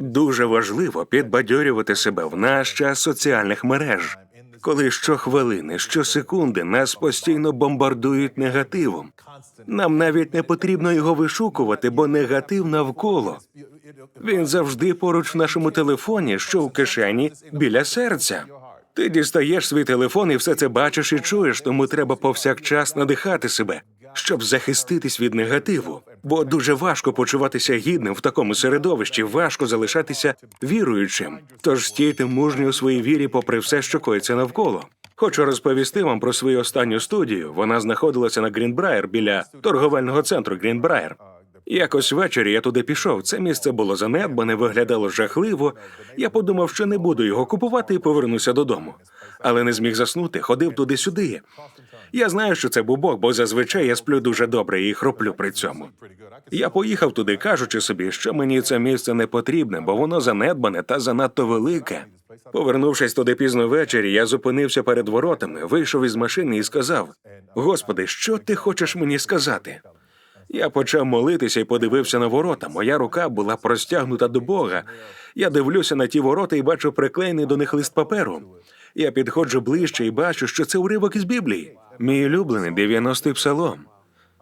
Дуже важливо підбадьорювати себе в наш час соціальних мереж, коли щохвилини, щосекунди нас постійно бомбардують негативом. Нам навіть не потрібно його вишукувати, бо негатив навколо. Він завжди поруч в нашому телефоні, що в кишені біля серця. Ти дістаєш свій телефон і все це бачиш і чуєш, тому треба повсякчас надихати себе, щоб захиститись від негативу. Бо дуже важко почуватися гідним в такому середовищі, важко залишатися віруючим. Тож стійте мужньо у своїй вірі, попри все, що коїться навколо. Хочу розповісти вам про свою останню студію. Вона знаходилася на Грінбраєр біля торговельного центру Грінбраєр. Якось ввечері я туди пішов. Це місце було занедбане, виглядало жахливо. Я подумав, що не буду його купувати і повернуся додому. Але не зміг заснути, ходив туди-сюди. Я знаю, що це був Бог, бо зазвичай я сплю дуже добре і хроплю при цьому. Я поїхав туди, кажучи собі, що мені це місце не потрібне, бо воно занедбане та занадто велике. Повернувшись туди пізно ввечері, я зупинився перед воротами, вийшов із машини і сказав: Господи, що ти хочеш мені сказати? Я почав молитися і подивився на ворота. Моя рука була простягнута до Бога. Я дивлюся на ті ворота і бачу приклеєний до них лист паперу. Я підходжу ближче і бачу, що це уривок із Біблії. Мій улюблений 90-й псалом.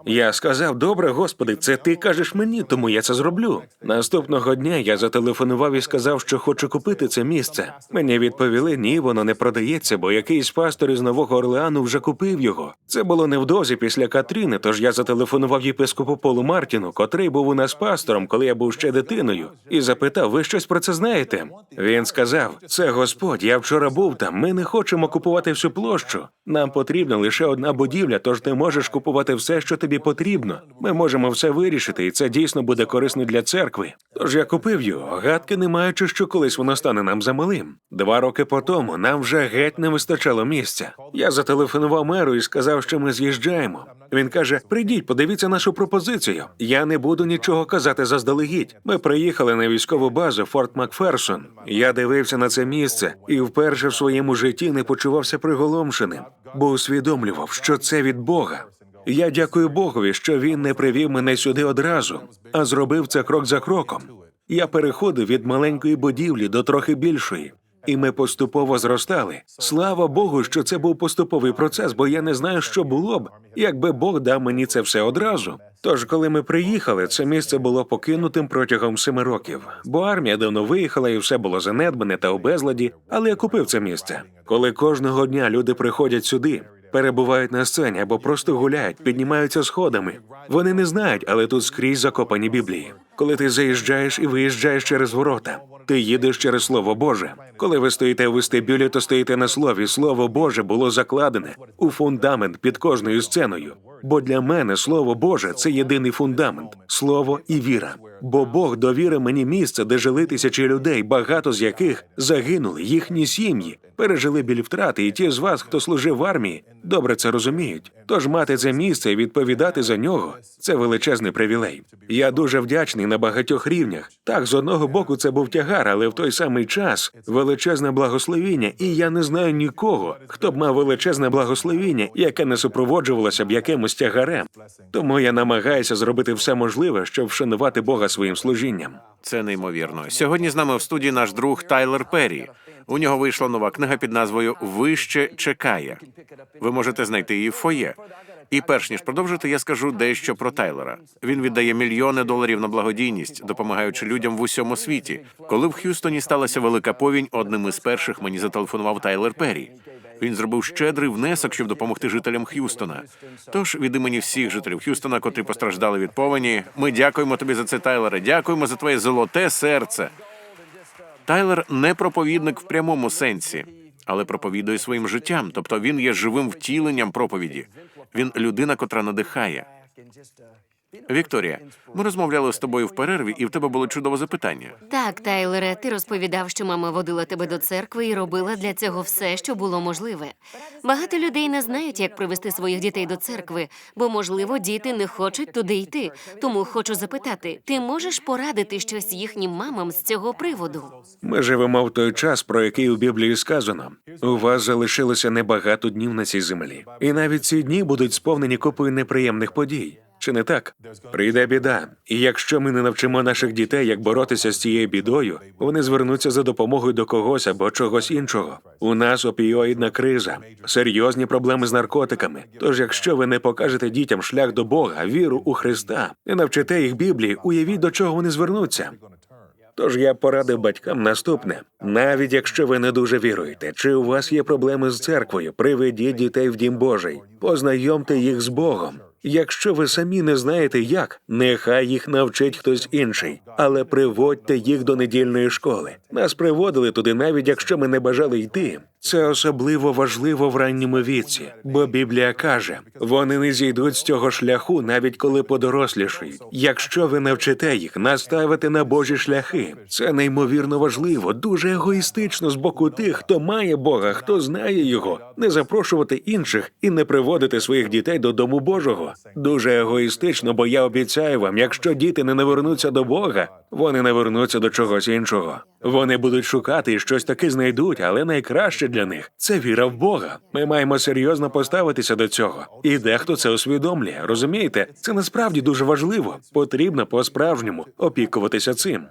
Я сказав: Добре, Господи, це ти кажеш мені, тому я це зроблю. Наступного дня я зателефонував і сказав, що хочу купити це місце. Мені відповіли, ні, воно не продається, бо якийсь пастор із Нового Орлеану вже купив його. Це було невдовзі після Катріни, тож я зателефонував єпископу Полу Мартіну, котрий був у нас пастором, коли я був ще дитиною, і запитав: ви щось про це знаєте? Він сказав: це Господь, я вчора був там. Ми не хочемо купувати всю площу. Нам потрібна лише одна будівля, тож ти можеш купувати все, що тобі потрібно. Ми можемо все вирішити, і це дійсно буде корисно для церкви. Тож я купив його, гадки не маючи, що колись воно стане нам замалим. Два роки по тому нам вже геть не вистачало місця. Я зателефонував меру і сказав, що ми з'їжджаємо. Він каже: Прийдіть, подивіться нашу пропозицію. Я не буду нічого казати заздалегідь. Ми приїхали на військову базу Форт Макферсон. Я дивився на це місце і вперше в своєму житті не почувався приголомшеним, бо усвідомлював, що це від Бога. Я дякую Богові, що він не привів мене сюди одразу, а зробив це крок за кроком. Я переходив від маленької будівлі до трохи більшої, і ми поступово зростали. Слава Богу, що це був поступовий процес, бо я не знаю, що було б, якби Бог дав мені це все одразу. Тож, коли ми приїхали, це місце було покинутим протягом семи років, бо армія давно виїхала і все було занедбане та у безладі. Але я купив це місце. Коли кожного дня люди приходять сюди, перебувають на сцені або просто гуляють, піднімаються сходами. Вони не знають, але тут скрізь закопані біблії. Коли ти заїжджаєш і виїжджаєш через ворота, ти їдеш через слово Боже. Коли ви стоїте в вестибюлі, то стоїте на слові. Слово Боже було закладене у фундамент під кожною сценою. Бо для мене слово Боже це єдиний фундамент, слово і віра. Бо Бог довірив мені місце, де жили тисячі людей, багато з яких загинули, їхні сім'ї, пережили біль втрати, і ті з вас, хто служив в армії, добре це розуміють. Тож мати це місце і відповідати за нього це величезний привілей. Я дуже вдячний на багатьох рівнях. Так, з одного боку, це був тягар, але в той самий час величезне благословіння, і я не знаю нікого, хто б мав величезне благословіння, яке не супроводжувалося б якимось тягарем. Тому я намагаюся зробити все можливе, щоб вшанувати Бога своїм служінням. Це неймовірно. Сьогодні з нами в студії наш друг Тайлер Перрі. У нього вийшла нова книга під назвою Вище чекає. Ви можете знайти її в фоє. І перш ніж продовжити, я скажу дещо про Тайлера. Він віддає мільйони доларів на благодійність, допомагаючи людям в усьому світі. Коли в Х'юстоні сталася велика повінь, одним із перших мені зателефонував Тайлер Перрі. Він зробив щедрий внесок, щоб допомогти жителям Х'юстона. Тож від імені всіх жителів Х'юстона, котрі постраждали від повені, ми дякуємо тобі за це, Тайлере. Дякуємо за твоє золоте серце. Тайлер не проповідник в прямому сенсі, але проповідує своїм життям. Тобто він є живим втіленням проповіді. Він людина, котра надихає. Вікторія, ми розмовляли з тобою в перерві, і в тебе було чудове запитання. Так, Тайлере, ти розповідав, що мама водила тебе до церкви і робила для цього все, що було можливе. Багато людей не знають, як привести своїх дітей до церкви, бо, можливо, діти не хочуть туди йти. Тому хочу запитати: ти можеш порадити щось їхнім мамам з цього приводу? Ми живемо в той час, про який у Біблії сказано. У вас залишилося небагато днів на цій землі, і навіть ці дні будуть сповнені купою неприємних подій. Чи не так? Прийде біда. І якщо ми не навчимо наших дітей, як боротися з цією бідою, вони звернуться за допомогою до когось або чогось іншого. У нас опіоїдна криза, серйозні проблеми з наркотиками. Тож, якщо ви не покажете дітям шлях до Бога, віру у Христа, не навчите їх Біблії, уявіть до чого вони звернуться. Тож я порадив батькам наступне: навіть якщо ви не дуже віруєте, чи у вас є проблеми з церквою, приведіть дітей в дім Божий, познайомте їх з Богом. Якщо ви самі не знаєте як, нехай їх навчить хтось інший, але приводьте їх до недільної школи. Нас приводили туди, навіть якщо ми не бажали йти. Це особливо важливо в ранньому віці, бо Біблія каже: вони не зійдуть з цього шляху, навіть коли подорослішають. Якщо ви навчите їх наставити на Божі шляхи, це неймовірно важливо, дуже егоїстично з боку тих, хто має Бога, хто знає його, не запрошувати інших і не приводити своїх дітей до дому Божого. Дуже егоїстично, бо я обіцяю вам, якщо діти не навернуться до Бога, вони не вернуться до чогось іншого. Вони будуть шукати і щось таки знайдуть, але найкраще для них це віра в Бога. Ми маємо серйозно поставитися до цього. І дехто це усвідомлює. Розумієте, це насправді дуже важливо. Потрібно по-справжньому опікуватися цим.